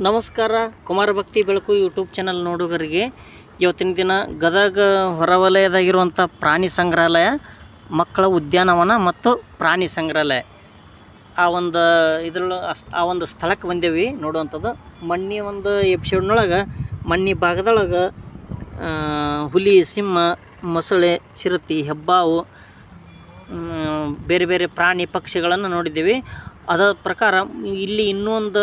ನಮಸ್ಕಾರ, ಕುಮಾರ ಭಕ್ತಿ ಬೆಳಕು ಯೂಟ್ಯೂಬ್ ಚಾನಲ್ ನೋಡುಗರಿಗೆ. ಇವತ್ತಿನ ದಿನ ಗದಗ ಹೊರವಲಯದಾಗಿರುವಂಥ ಪ್ರಾಣಿ ಸಂಗ್ರಹಾಲಯ, ಮಕ್ಕಳ ಉದ್ಯಾನವನ ಮತ್ತು ಪ್ರಾಣಿ ಸಂಗ್ರಹಾಲಯ. ಆ ಒಂದು ಇದ್ರೊಳ ಆ ಒಂದು ಸ್ಥಳಕ್ಕೆ ಬಂದೇವಿ, ನೋಡುವಂಥದ್ದು. ಮಣ್ಣಿ ಒಂದು ಎಪಿಸೋಡ್ನೊಳಗೆ ಮಣ್ಣಿ ಭಾಗದೊಳಗೆ ಹುಲಿ, ಸಿಂಹ, ಮೊಸಳೆ, ಚಿರತಿ, ಹೆಬ್ಬಾವು ಬೇರೆ ಬೇರೆ ಪ್ರಾಣಿ ಪಕ್ಷಿಗಳನ್ನು ನೋಡಿದ್ದೀವಿ. ಅದರ ಪ್ರಕಾರ ಇಲ್ಲಿ ಇನ್ನೊಂದು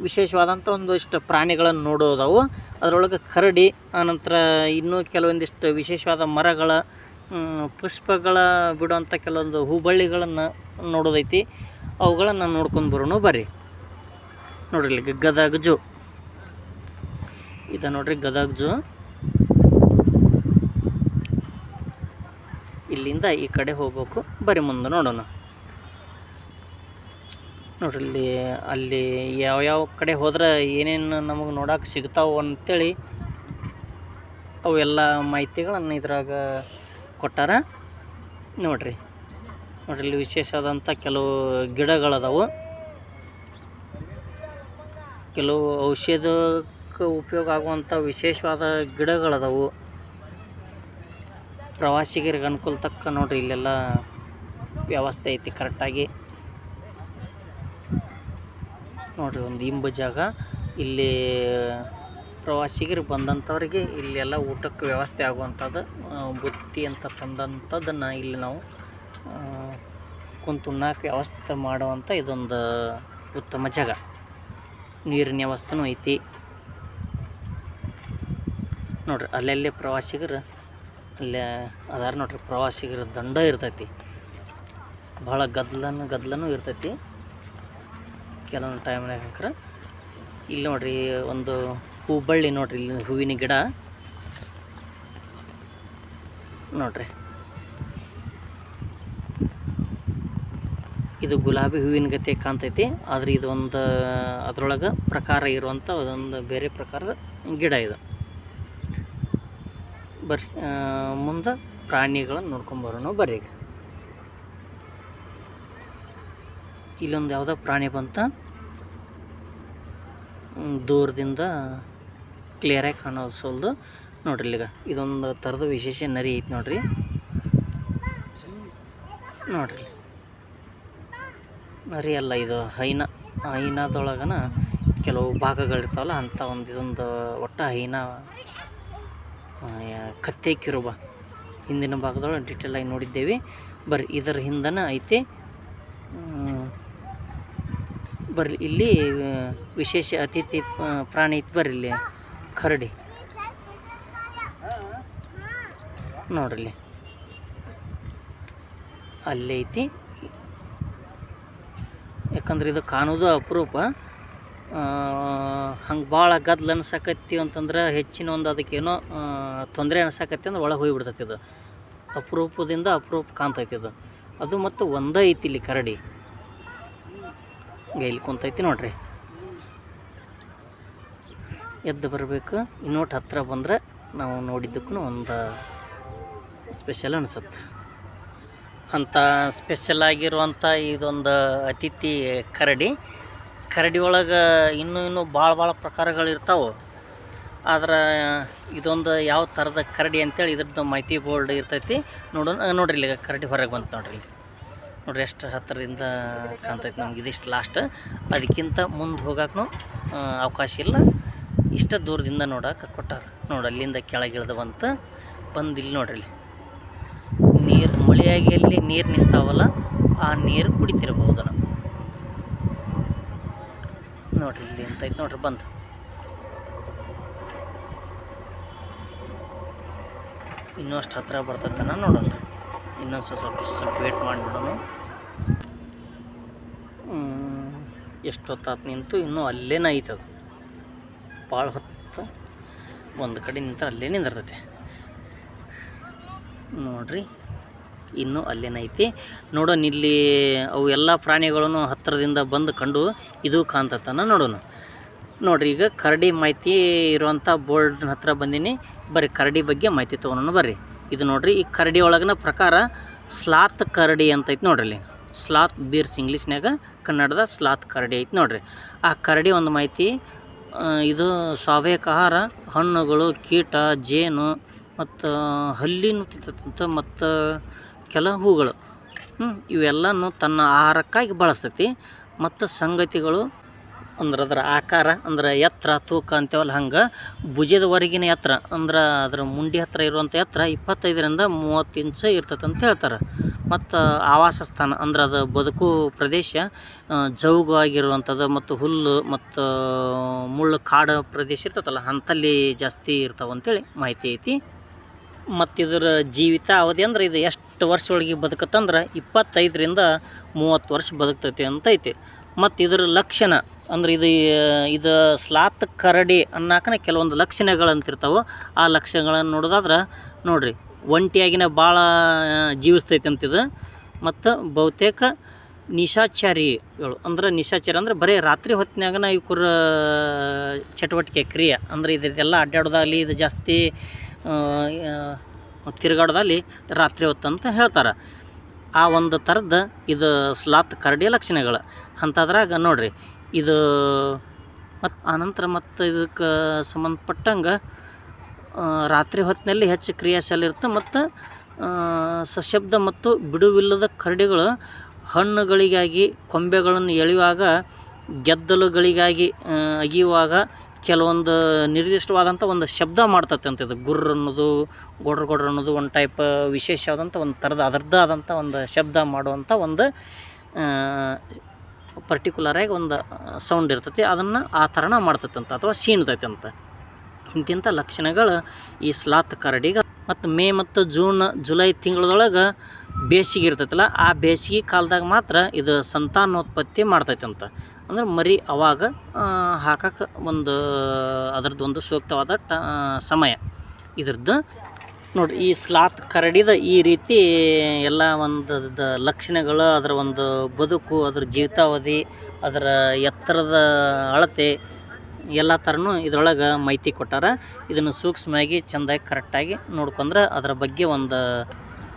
ವಿಶೇಷವಾದಂಥ ಒಂದಿಷ್ಟು ಪ್ರಾಣಿಗಳನ್ನು ನೋಡೋದವು. ಅದರೊಳಗೆ ಕರಡಿ ಆನಂತರ ಇನ್ನೂ ಕೆಲವೊಂದಿಷ್ಟು ವಿಶೇಷವಾದ ಮರಗಳ ಪುಷ್ಪಗಳ ಬಿಡುವಂಥ ಕೆಲವೊಂದು ಹೂಬಳ್ಳಿಗಳನ್ನು ನೋಡೋದೈತಿ. ಅವುಗಳನ್ನು ನೋಡ್ಕೊಂಡು ಬರೋಣ ಬರ್ರಿ. ನೋಡ್ರಿ ಗದಗ್ ಜೂ ಇದು ನೋಡ್ರಿ ಗದಗ ಜೂ ಇಲ್ಲಿಂದ ಈ ಕಡೆ ಹೋಗ್ಬೇಕು. ಬರೀ ಮುಂದೆ ನೋಡೋಣ. ನೋಡ್ರಿ ಇಲ್ಲಿ, ಅಲ್ಲಿ ಯಾವ್ಯಾವ ಕಡೆ ಹೋದ್ರೆ ಏನೇನು ನಮಗೆ ನೋಡಕ್ಕೆ ಸಿಗ್ತಾವೆ ಅಂತೇಳಿ ಅವೆಲ್ಲ ಮಾಹಿತಿಗಳನ್ನು ಇದ್ರಾಗ ಕೊಟ್ಟಾರ. ನೋಡ್ರಿ ನೋಡ್ರಿ ಇಲ್ಲಿ ವಿಶೇಷವಾದಂಥ ಕೆಲವು ಗಿಡಗಳದಾವು. ಕೆಲವು ಔಷಧಕ್ಕೆ ಉಪಯೋಗ ಆಗುವಂಥ ವಿಶೇಷವಾದ ಗಿಡಗಳದಾವು. ಪ್ರವಾಸಿಗರಿಗೆ ಅನುಕೂಲ ತಕ್ಕ ನೋಡ್ರಿ ಇಲ್ಲೆಲ್ಲ ವ್ಯವಸ್ಥೆ ಐತಿ ಕರೆಕ್ಟಾಗಿ ನೋಡ್ರಿ, ಒಂದು ಇಂಬು ಜಾಗ. ಇಲ್ಲಿ ಪ್ರವಾಸಿಗರು ಬಂದಂಥವ್ರಿಗೆ ಇಲ್ಲೆಲ್ಲ ಊಟಕ್ಕೆ ವ್ಯವಸ್ಥೆ ಆಗುವಂಥದ್ದು ಬುತ್ತಿ ಅಂತ ತಂದಂಥದ್ದನ್ನು ಇಲ್ಲಿ ನಾವು ಕುಂತುಣ್ಣಕ್ಕೆ ವ್ಯವಸ್ಥೆ ಮಾಡುವಂಥ ಇದೊಂದು ಉತ್ತಮ ಜಾಗ. ನೀರಿನ ವ್ಯವಸ್ಥೆನೂ ಐತಿ. ನೋಡ್ರಿ, ಅಲ್ಲಲ್ಲೇ ಪ್ರವಾಸಿಗರು, ಅಲ್ಲೇ ಅದಾರ ನೋಡ್ರಿ, ಪ್ರವಾಸಿಗರ ದಂಡ ಇರ್ತೈತಿ. ಭಾಳ ಗದ್ದಲನು ಗದ್ದಲನೂ ಇರ್ತೈತಿ. ಕೆಲವೊಂದು ಟೈಮ್ನಾಗ ಹಾಕ್ರೆ ಇಲ್ಲಿ ನೋಡ್ರಿ ಒಂದು ಹೂಬಳ್ಳಿ ನೋಡ್ರಿ ಇಲ್ಲಿ ಹೂವಿನ ಗಿಡ. ನೋಡ್ರಿ. ಇದು ಗುಲಾಬಿ ಹೂವಿನ ಗತಿ ಕಾಣ್ತೈತಿ. ಆದರೆ ಇದು ಒಂದು ಅದ್ರೊಳಗೆ ಪ್ರಕಾರ ಇರುವಂಥ ಅದೊಂದು ಬೇರೆ ಪ್ರಕಾರದ ಗಿಡ ಇದು. ಬರ್ರಿ ಮುಂದೆ ಪ್ರಾಣಿಗಳನ್ನು ನೋಡ್ಕೊಂಬರೋಣ ಬರ್ರಿ ಇಲ್ಲೊಂದು ಯಾವುದೋ ಪ್ರಾಣಿ ಬಂತ. ದೂರದಿಂದ ಕ್ಲಿಯರಾಗಿ ಕಾಣೋದು ಸೋಲ್ದು ನೋಡ್ರಿ ಇಲ್ಲಿಗ, ಇದೊಂದು ಥರದ ವಿಶೇಷ ನರಿ ಐತಿ ನೋಡ್ರಿ. ನೋಡ್ರಿ. ನರಿ ಅಲ್ಲ ಇದು, ಹೈನ, ಹೈನದೊಳಗನ ಕೆಲವು ಭಾಗಗಳಿರ್ತಾವಲ್ಲ ಅಂಥ ಒಂದು ಇದೊಂದು ಒಟ್ಟ ಹೈನ ಕತ್ತೆ ಕಿರುಬ ಹಿಂದಿನ ಭಾಗದೊಳಗೆ ಡೀಟೇಲ್ ಆಗಿ ನೋಡಿದ್ದೇವೆ. ಬರ್ರಿ, ಇದರ ಹಿಂದನ ಐತಿ ಬರ್ರಿ ಇಲ್ಲಿ ವಿಶೇಷ ಅತಿಥಿ ಪ್ರಾಣಿ ಇತ್ತು ಬರ್ರಿ ಇಲ್ಲಿ ಕರಡಿ ನೋಡ್ರಿ ಅಲ್ಲೇ ಐತಿ. ಯಾಕಂದ್ರೆ ಇದು ಕಾಣೋದು ಅಪರೂಪ. ಹಂಗೆ ಭಾಳ ಗದ್ಲ ಅನ್ಸಕತ್ತಿ ಅಂತಂದ್ರೆ ಹೆಚ್ಚಿನ ಒಂದು ಅದಕ್ಕೇನೋ ತೊಂದರೆ ಅನ್ಸಕತ್ತಿ ಅಂದ್ರೆ ಒಳಗೆ ಹೋಗಿಬಿಡ್ತೈತಿ ಇದು. ಅಪರೂಪದಿಂದ ಅಪರೂಪ ಕಾಣ್ತೈತಿ ಇದು. ಅದು ಮತ್ತು ಒಂದೇ ಐತಿ ಇಲ್ಲಿ ಕರಡಿ ಇಲ್ಲಿ ಕುಂತೈತಿ ನೋಡ್ರಿ. ಎದ್ದು ಬರಬೇಕು. ಇನ್ನೊಟ್ಟು ಹತ್ತಿರ ಬಂದ್ರೆ ನಾವು ನೋಡಿದ್ದಕ್ಕೂ ಒಂದು ಸ್ಪೆಷಲ್ ಅನಿಸುತ್ತೆ. ಅಂಥ ಸ್ಪೆಷಲ್ ಆಗಿರುವಂಥ ಇದೊಂದು ಅತಿಥಿ ಕರಡಿ. ಕರಡಿ ಒಳಗೆ ಇನ್ನೂ ಇನ್ನೂ ಭಾಳ ಭಾಳ ಪ್ರಕಾರಗಳಿರ್ತಾವೆ ಆದ್ರೆ ಇದೊಂದು ಯಾವ ಥರದ ಕರಡಿ ಅಂತೇಳಿ ಇದ್ರದ್ದು ಮಾಹಿತಿ ಬೋರ್ಡ್ ಇರ್ತೈತಿ. ನೋಡೋಣ, ನೋಡ್ರಿ ಈಗ ಕರಡಿ ಹೊರಗೆ ಬಂತು ನೋಡ್ರಿ ನೋಡ್ರಿ ಎಷ್ಟು ಹತ್ತಿರದಿಂದ ಕಾಣ್ತೈತೆ ನಮ್ಗೆ ಇದಿಷ್ಟು ಲಾಸ್ಟ್ ಅದಕ್ಕಿಂತ ಮುಂದೆ ಹೋಗೋಕ್ಕೂ ಅವಕಾಶ ಇಲ್ಲ. ಇಷ್ಟು ದೂರದಿಂದ ನೋಡೋಕೆ ಕೊಟ್ಟಾರ. ನೋಡಿ ಅಲ್ಲಿಂದ ಕೆಳಗಿಳ್ದು ಬಂತು, ಬಂದು ಇಲ್ಲಿ ನೋಡ್ರಿ ನೀರು ಮಳೆಯಾಗಿ ಅಲ್ಲಿ ನೀರು ನಿಂತಾವಲ್ಲ, ಆ ನೀರು ಕುಡಿತಿರ್ಬೋದು ನಾವು. ನೋಡ್ರಿ ಇಲ್ಲಿ ಅಂತೈತೆ ನೋಡ್ರಿ ಬಂದು. ಇನ್ನೂ ಅಷ್ಟು ಬರ್ತೈತೆ ಬರ್ತೈತನ ನೋಡೋಣ. ಇನ್ನೊಂದು ಸ್ವಲ್ಪ ಸ್ವಲ್ಪ ಸ್ವಲ್ಪ ವೇಟ್ ಮಾಡಿ ನೋಡೋಣ. ಎಷ್ಟೊತ್ತಾತು ನಿಂತು, ಇನ್ನೂ ಅಲ್ಲೇನ ಐತದು ಭಾಳ ಹೊತ್ತು ಒಂದು ಕಡೆ ನಿಂತ ಅಲ್ಲೇ ನಿಂದಿರ್ತೈತೆ. ನೋಡ್ರಿ, ಇನ್ನೂ ಅಲ್ಲೇನೈತಿ ನೋಡೋಣ, ಇಲ್ಲಿ ಅವು ಎಲ್ಲ ಪ್ರಾಣಿಗಳನ್ನು ಹತ್ತಿರದಿಂದ ಬಂದು ಕಂಡು ಇದು ಕಾಣ್ತತನ ನೋಡೋಣ. ನೋಡ್ರಿ, ಈಗ ಕರಡಿ ಮಾಹಿತಿ ಇರುವಂಥ ಬೋರ್ಡ್ ಹತ್ರ ಬಂದೀನಿ. ಬರ್ರಿ, ಕರಡಿ ಬಗ್ಗೆ ಮಾಹಿತಿ ತೊಗೊಳೋಣ ಬರ್ರಿ. ಇದು ನೋಡ್ರಿ, ಈ ಕರಡಿ ಒಳಗಿನ ಪ್ರಕಾರ ಸ್ಲಾತ್ ಕರಡಿ ಅಂತ ಅಂತೈತಿ ನೋಡ್ರಿ ಇಲ್ಲಿ. ಸ್ಲಾತ್ ಬೀರ್ಸ್ ಇಂಗ್ಲೀಷ್ನಾಗ ಕನ್ನಡದ ಸ್ಲಾತ್ ಕರಡಿ ಐತಿ ನೋಡ್ರಿ. ಆ ಕರಡಿ ಒಂದು ಮಾಹಿತಿ ಇದು ಸ್ವಾಭಾವಿಕ ಆಹಾರ, ಹಣ್ಣುಗಳು, ಕೀಟ, ಜೇನು ಮತ್ತು ಹಲ್ಲಿನೂ ತಿಂತ ಮತ್ತು ಕೆಲ ಹೂಗಳು. ಇವೆಲ್ಲನೂ ತನ್ನ ಆಹಾರಕ್ಕಾಗಿ ಬಳಸ್ತೈತಿ ಮತ್ತು ಸಂಗತಿಗಳು ಅಂದ್ರೆ ಅದರ ಆಕಾರ, ಅಂದ್ರೆ ಎತ್ತರ, ತೂಕ ಅಂತೇವಲ್ಲ ಹಂಗೆ. ಭುಜದವರೆಗಿನ ಎತ್ತರ, ಅಂದ್ರೆ ಅದರ ಮುಂಡಿ ಹತ್ತಿರ ಇರುವಂಥ ಎತ್ತರ ಇಪ್ಪತ್ತೈದರಿಂದ ಮೂವತ್ತು ಇಂಚ್ ಇರ್ತೈತೆ ಅಂತ ಹೇಳ್ತಾರೆ. ಮತ್ತು ಆವಾಸ ಸ್ಥಾನ, ಅಂದ್ರೆ ಅದು ಬದುಕು ಪ್ರದೇಶ ಜೌಗು ಆಗಿರುವಂಥದ್ದು ಮತ್ತು ಹುಲ್ಲು ಮತ್ತು ಮುಳ್ಳು ಕಾಡು ಪ್ರದೇಶ ಇರ್ತೈತಲ್ಲ, ಅಂಥಲ್ಲಿ ಜಾಸ್ತಿ ಇರ್ತಾವೆ ಅಂತೇಳಿ ಮಾಹಿತಿ ಐತಿ. ಮತ್ತು ಇದರ ಜೀವಿತ ಅವಧಿ ಅಂದ್ರೆ ಇದು ಎಷ್ಟು ವರ್ಷ ಒಳಗೆ ಬದುಕತ್ತಂದ್ರೆ ಇಪ್ಪತ್ತೈದರಿಂದ ಮೂವತ್ತು ವರ್ಷ ಬದುಕ್ತೈತಿ ಅಂತ ಐತಿ. ಮತ್ತು ಇದರ ಲಕ್ಷಣ, ಅಂದ್ರೆ ಇದು ಇದು ಸ್ಲಾತ್ ಕರಡಿ ಅನ್ನಕನ ಕೆಲವೊಂದು ಲಕ್ಷಣಗಳಂತಿರ್ತಾವೆ. ಆ ಲಕ್ಷಣಗಳನ್ನು ನೋಡೋದಾದ್ರೆ ನೋಡಿರಿ, ಒಂಟಿಯಾಗಿನ ಭಾಳ ಜೀವಿಸ್ತೈತೆ ಅಂತಿದು ಮತ್ತು ಬಹುತೇಕ ನಿಶಾಚಾರಿಗಳು, ಅಂದ್ರೆ ನಿಶಾಚಾರಿ ಅಂದ್ರೆ ಬರೀ ರಾತ್ರಿ ಹೊತ್ತಿನಾಗನ ಇವ್ರ ಚಟುವಟಿಕೆ ಕ್ರಿಯೆ. ಅಂದ್ರೆ ಇದೆಲ್ಲ ಅಡ್ಡಾಡೋದಾಗಲಿ ಇದು ಜಾಸ್ತಿ ತಿರುಗಾಡೋದಾಗಲಿ ರಾತ್ರಿ ಹೊತ್ತು ಅಂತ ಹೇಳ್ತಾರೆ. ಆ ಒಂದು ಥರದ ಇದು ಸ್ಲಾತ್ ಕರಡಿಯ ಲಕ್ಷಣಗಳು. ಅಂಥದ್ರಾಗ ನೋಡ್ರಿ, ಇದು ಮತ್ತು ಆನಂತರ ಮತ್ತು ಇದಕ್ಕೆ ಸಂಬಂಧಪಟ್ಟಂಗೆ ರಾತ್ರಿ ಹೊತ್ತಿನಲ್ಲಿ ಹೆಚ್ಚು ಕ್ರಿಯಾಶೀಲ ಇರುತ್ತೆ ಮತ್ತು ಸಶಬ್ದ ಮತ್ತು ಬಿಡುವಿಲ್ಲದ ಕರಡಿಗಳು ಹಣ್ಣುಗಳಿಗಾಗಿ ಕೊಂಬೆಗಳನ್ನು ಎಳೆಯುವಾಗ, ಗೆದ್ದಲುಗಳಿಗಾಗಿ ಅಗಿಯುವಾಗ ಕೆಲವೊಂದು ನಿರ್ದಿಷ್ಟವಾದಂಥ ಒಂದು ಶಬ್ದ ಮಾಡ್ತತೆ ಅಂತ ಇದು. ಗುರ್ರ ಅನ್ನೋದು, ಗೊಡ್ರ ಗೊಡ್ರ ಅನ್ನೋದು ಒಂದು ಟೈಪ್ ವಿಶೇಷವಾದಂಥ ಒಂದು ಥರದ ಅದರದ್ದೇ ಆದಂಥ ಒಂದು ಶಬ್ದ ಮಾಡುವಂಥ ಒಂದು ಪರ್ಟಿಕ್ಯುಲರಾಗಿ ಒಂದು ಸೌಂಡ್ ಇರ್ತೈತಿ. ಅದನ್ನು ಆ ಥರನ ಮಾಡ್ತೈತೆ ಅಂತ ಅಥವಾ ಸೀಣ್ತೈತೆ ಅಂತ. ಇಂತಿಂಥ ಲಕ್ಷಣಗಳು ಈ ಸ್ಲಾತ್ ಕರಡಿಗೆ ಮತ್ತು ಮೇ ಮತ್ತು ಜೂನ್, ಜುಲೈ ತಿಂಗಳದೊಳಗೆ ಬೇಸಿಗೆ ಇರ್ತೈತಲ್ಲ, ಆ ಬೇಸಿಗೆ ಕಾಲದಾಗ ಮಾತ್ರ ಇದು ಸಂತಾನೋತ್ಪತ್ತಿ ಮಾಡ್ತೈತೆ ಅಂತ ಅಂದ್ರೆ ಮರಿ ಅವಾಗ ಹಾಕಕ್ಕೆ ಒಂದು, ಅದರದ್ದು ಒಂದು ಸೂಕ್ತವಾದ ಟ ಸಮಯ. ಇದ್ರದ್ದು ನೋಡಿರಿ, ಈ ಸ್ಲಾತ್ ಕರಡಿದ ಈ ರೀತಿ ಎಲ್ಲ ಒಂದು ಲಕ್ಷಣಗಳು, ಅದರ ಒಂದು ಬದುಕು, ಅದರ ಜೀವಿತಾವಧಿ, ಅದರ ಎತ್ತರದ ಅಳತೆ ಎಲ್ಲ ಥರನೂ ಇದ್ರೊಳಗೆ ಮಾಹಿತಿ ಕೊಟ್ಟಾರ. ಇದನ್ನು ಸೂಕ್ಷ್ಮವಾಗಿ, ಚೆಂದಾಗಿ, ಕರೆಕ್ಟಾಗಿ ನೋಡ್ಕೊಂಡ್ರೆ ಅದರ ಬಗ್ಗೆ ಒಂದು,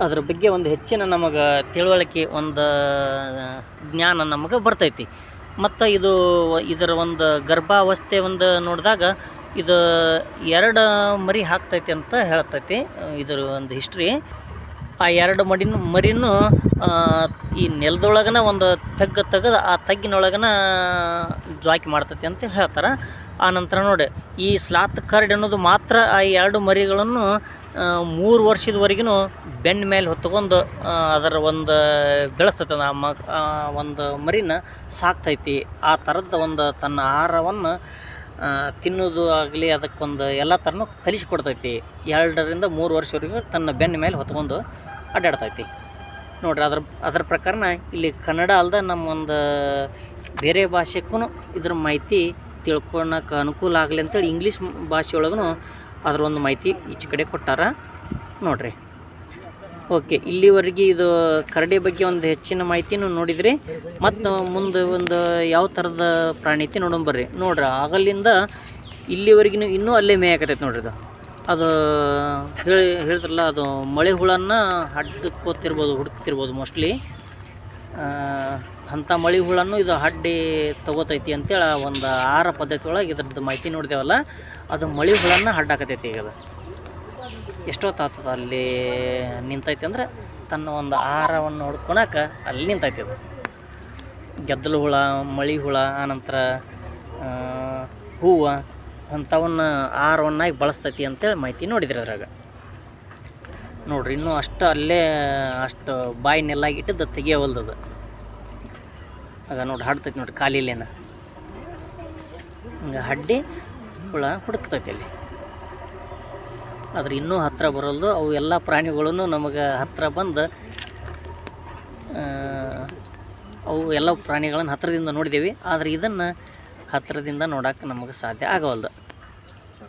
ಅದ್ರ ಬಗ್ಗೆ ಒಂದು ಹೆಚ್ಚಿನ ನಮಗೆ ತಿಳುವಳಿಕೆ, ಒಂದು ಜ್ಞಾನ ನಮಗೆ ಬರ್ತೈತಿ. ಮತ್ತು ಇದು ಇದರ ಒಂದು ಗರ್ಭಾವಸ್ಥೆ ಒಂದು ನೋಡಿದಾಗ ಇದು ಎರಡು ಮರಿ ಹಾಕ್ತೈತಿ ಅಂತ ಹೇಳ್ತೈತಿ. ಇದರ ಒಂದು ಹಿಸ್ಟ್ರಿ ಆ ಎರಡು ಮಡಿನೂ ಮರಿನೂ ಈ ನೆಲದೊಳಗನ ಒಂದು ತಗ್ಗು ತೆಗೆದು ಆ ತಗ್ಗಿನೊಳಗನ ಜಾಕಿ ಮಾಡ್ತೈತಿ ಅಂತ ಹೇಳ್ತಾರೆ. ಆ ನಂತರ ನೋಡಿ, ಈ ಸ್ಲಾತ್ ಕರ್ಡ್ ಅನ್ನೋದು ಮಾತ್ರ ಆ ಎರಡು ಮರಿಗಳನ್ನು ಮೂರು ವರ್ಷದವರೆಗೂ ಬೆನ್ನ ಮೇಲೆ ಹೊತ್ತುಕೊಂಡು ಅದರ ಒಂದು ಬೆಳೆಸ್ತೈತೆ ಆ ಮ ಒಂದು ಮರಿನ ಸಾಕ್ತೈತಿ. ಆ ಥರದ ಒಂದು ತನ್ನ ಆಹಾರವನ್ನು ತಿನ್ನೋದು ಆಗಲಿ ಅದಕ್ಕೊಂದು ಎಲ್ಲ ಥರನೂ ಕಲಿಸಿಕೊಡ್ತೈತಿ ಎರಡರಿಂದ ಮೂರು ವರ್ಷವರೆಗೂ ತನ್ನ ಬೆನ್ನ ಮೇಲೆ ಹೊತ್ಕೊಂಡು ಅಡ್ಡಾಡ್ತೈತಿ. ನೋಡ್ರಿ, ಅದ್ರ ಅದ್ರ ಪ್ರಕಾರನ ಇಲ್ಲಿ ಕನ್ನಡ ಅಲ್ದ ನಮ್ಮ ಒಂದು ಬೇರೆ ಭಾಷೆಗೂ ಇದ್ರ ಮಾಹಿತಿ ತಿಳ್ಕೊಳಕ್ಕೆ ಅನುಕೂಲ ಆಗಲಿ ಅಂತೇಳಿ ಇಂಗ್ಲೀಷ್ ಭಾಷೆಯೊಳಗೂ ಒಳಗೂ ಅದ್ರ ಒಂದು ಮಾಹಿತಿ ಈಚೆ ಕಡೆ ಕೊಟ್ಟಾರ. ನೋಡ್ರಿ. ಓಕೆ, ಇಲ್ಲಿವರೆಗೆ ಇದು ಕರಡಿ ಬಗ್ಗೆ ಒಂದು ಹೆಚ್ಚಿನ ಮಾಹಿತಿನೂ ನೋಡಿದ್ರಿ. ಮತ್ತು ಮುಂದೆ ಒಂದು ಯಾವ ಥರದ ಪ್ರಾಣಿತಿ ನೋಡೋಣ ಬರ್ರಿ. ನೋಡ್ರಿ, ಆಗಲ್ಲಿಂದ ಇಲ್ಲಿವರೆಗೂ ಇನ್ನೂ ಅಲ್ಲೇ ಮೇಯಾಕತೈತೆ ನೋಡ್ರಿ ಇದು. ಅದು ಹೇಳಿ ಹೇಳಿದ್ರಲ್ಲ, ಅದು ಮಳೆ ಹುಳನ್ನ ಹಡ್ಕೋತಿರ್ಬೋದು ಹುಡುಕ್ತಿರ್ಬೋದು ಮೋಸ್ಟ್ಲಿ ಅಂಥ ಮಳೆ ಹುಳನ್ನು ಇದು ಅಡ್ಡಿ ತಗೋತೈತಿ ಅಂತೇಳಿ ಒಂದು ಆಹಾರ ಪದ್ಧತಿ ಒಳಗೆ ಇದ್ರದ್ದು ಮಾಹಿತಿ ನೋಡಿದೆವಲ್ಲ, ಅದು ಮಳೆ ಹುಳನ್ನ ಹಡ್ಡಾಕತೈತಿ ಈಗ ಅದು. ಎಷ್ಟೊತ್ತಾಗ್ತದೆ ಅಲ್ಲಿ ನಿಂತೈತಿ ಅಂದ್ರೆ ತನ್ನ ಒಂದು ಆಹಾರವನ್ನು ಹುಡ್ಕೊಳಕ್ಕೆ ಅಲ್ಲಿ ನಿಂತೈತಿ ಅದು. ಗೆದ್ದಲು ಹುಳ, ಮಳೆ ಹುಳ, ಆನಂತರ ಹೂವು ಅಂಥವನ್ನ ಆಹಾರವನ್ನಾಗಿ ಬಳಸ್ತೈತಿ ಅಂತೇಳಿ ಮಾಹಿತಿ ನೋಡಿದ್ರಿ ಅದ್ರಾಗ. ನೋಡ್ರಿ, ಇನ್ನೂ ಅಷ್ಟು ಅಲ್ಲೇ ಅಷ್ಟು ಬಾಯಿ ತೆಗಿಯವಲ್ದು ಅದು ಆಗ ನೋಡಿ ಹಾಡ್ತೈತಿ ನೋಡ್ರಿ ಕಾಲಿಲೇನ ಹಿಂಗೆ ಹಡ್ಡಿ ಹುಳ ಹುಡುಕ್ತೈತಿ ಅಲ್ಲಿ. ಆದ್ರೆ ಇನ್ನೂ ಹತ್ತಿರ ಬರಲ್ದು, ಅವು ಎಲ್ಲ ಪ್ರಾಣಿಗಳೂ ನಮಗೆ ಹತ್ತಿರ ಬಂದು ಅವು ಎಲ್ಲ ಪ್ರಾಣಿಗಳನ್ನು ಹತ್ತಿರದಿಂದ ನೋಡಿದ್ದೀವಿ ಆದರೆ ಇದನ್ನು ಹತ್ತಿರದಿಂದ ನೋಡೋಕೆ ನಮಗೆ ಸಾಧ್ಯ ಆಗವಲ್ದು.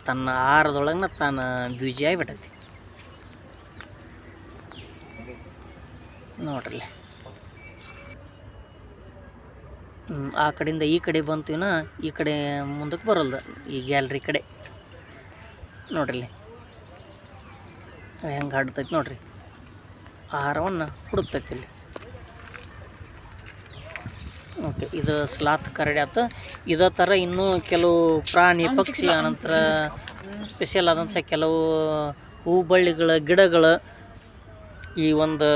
ತನ್ನ ಆಹಾರದೊಳಗೆ ತಾನು ಬ್ಯೂಜಿ ಆಗಿಬಿಟ್ಟೈತಿ. ನೋಡ್ರಿ ಆ ಕಡೆಯಿಂದ ಈ ಕಡೆ ಬಂತೀವಿನ ಈ ಕಡೆ ಮುಂದಕ್ಕೆ ಬರಲ್ದು, ಈ ಗ್ಯಾಲ್ರಿ ಕಡೆ. ನೋಡ್ರಿ ಹೆಂಗೆ ಹಾಡ್ತೈತಿ ನೋಡ್ರಿ. ಆಹಾರವನ್ನು ಹುಡುಕ್ತೈತಿ ಇಲ್ಲಿ. ಓಕೆ, ಇದು ಸ್ಲಾತ್ ಕರಡಿ ಆತು. ಇದೇ ಥರ ಇನ್ನೂ ಕೆಲವು ಪ್ರಾಣಿ ಪಕ್ಷಿ, ಆನಂತರ ಸ್ಪೆಷಲ್ ಆದಂಥ ಕೆಲವು ಹೂ ಬಳ್ಳಿಗಳ ಗಿಡಗಳು ಈ ಒಂದು,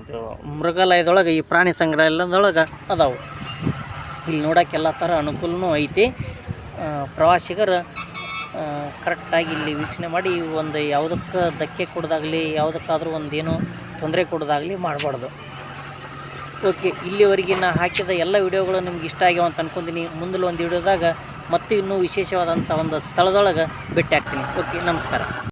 ಇದು ಮೃಗಾಲಯದೊಳಗೆ, ಈ ಪ್ರಾಣಿ ಸಂಗ್ರಹಾಲಯದೊಳಗೆ ಅದಾವು. ಇಲ್ಲಿ ನೋಡೋಕ್ಕೆಲ್ಲ ಥರ ಅನುಕೂಲನೂ ಐತಿ. ಪ್ರವಾಸಿಗರು ಕರೆಕ್ಟಾಗಿ ಇಲ್ಲಿ ವೀಕ್ಷಣೆ ಮಾಡಿ ಒಂದು ಯಾವುದಕ್ಕೆ ಧಕ್ಕೆ ಕೊಡೋದಾಗಲಿ, ಯಾವುದಕ್ಕಾದರೂ ಒಂದೇನು ತೊಂದರೆ ಕೊಡೋದಾಗಲಿ ಮಾಡಬಾರ್ದು. ಓಕೆ, ಇಲ್ಲಿವರೆಗೆ ನಾ ಹಾಕಿದ ಎಲ್ಲ ವಿಡಿಯೋಗಳು ನಿಮ್ಗೆ ಇಷ್ಟ ಆಗ್ಯಾವ ಅಂತ ಅನ್ಕೊಂತೀನಿ. ಮುಂದಿನ ಒಂದು ವಿಡಿಯೋದಾಗ ಮತ್ತೆ ಇನ್ನೂ ವಿಶೇಷವಾದಂಥ ಒಂದು ಸ್ಥಳದೊಳಗೆ ಭೇಟಿ ಆಗ್ತೀನಿ. ಓಕೆ, ನಮಸ್ಕಾರ.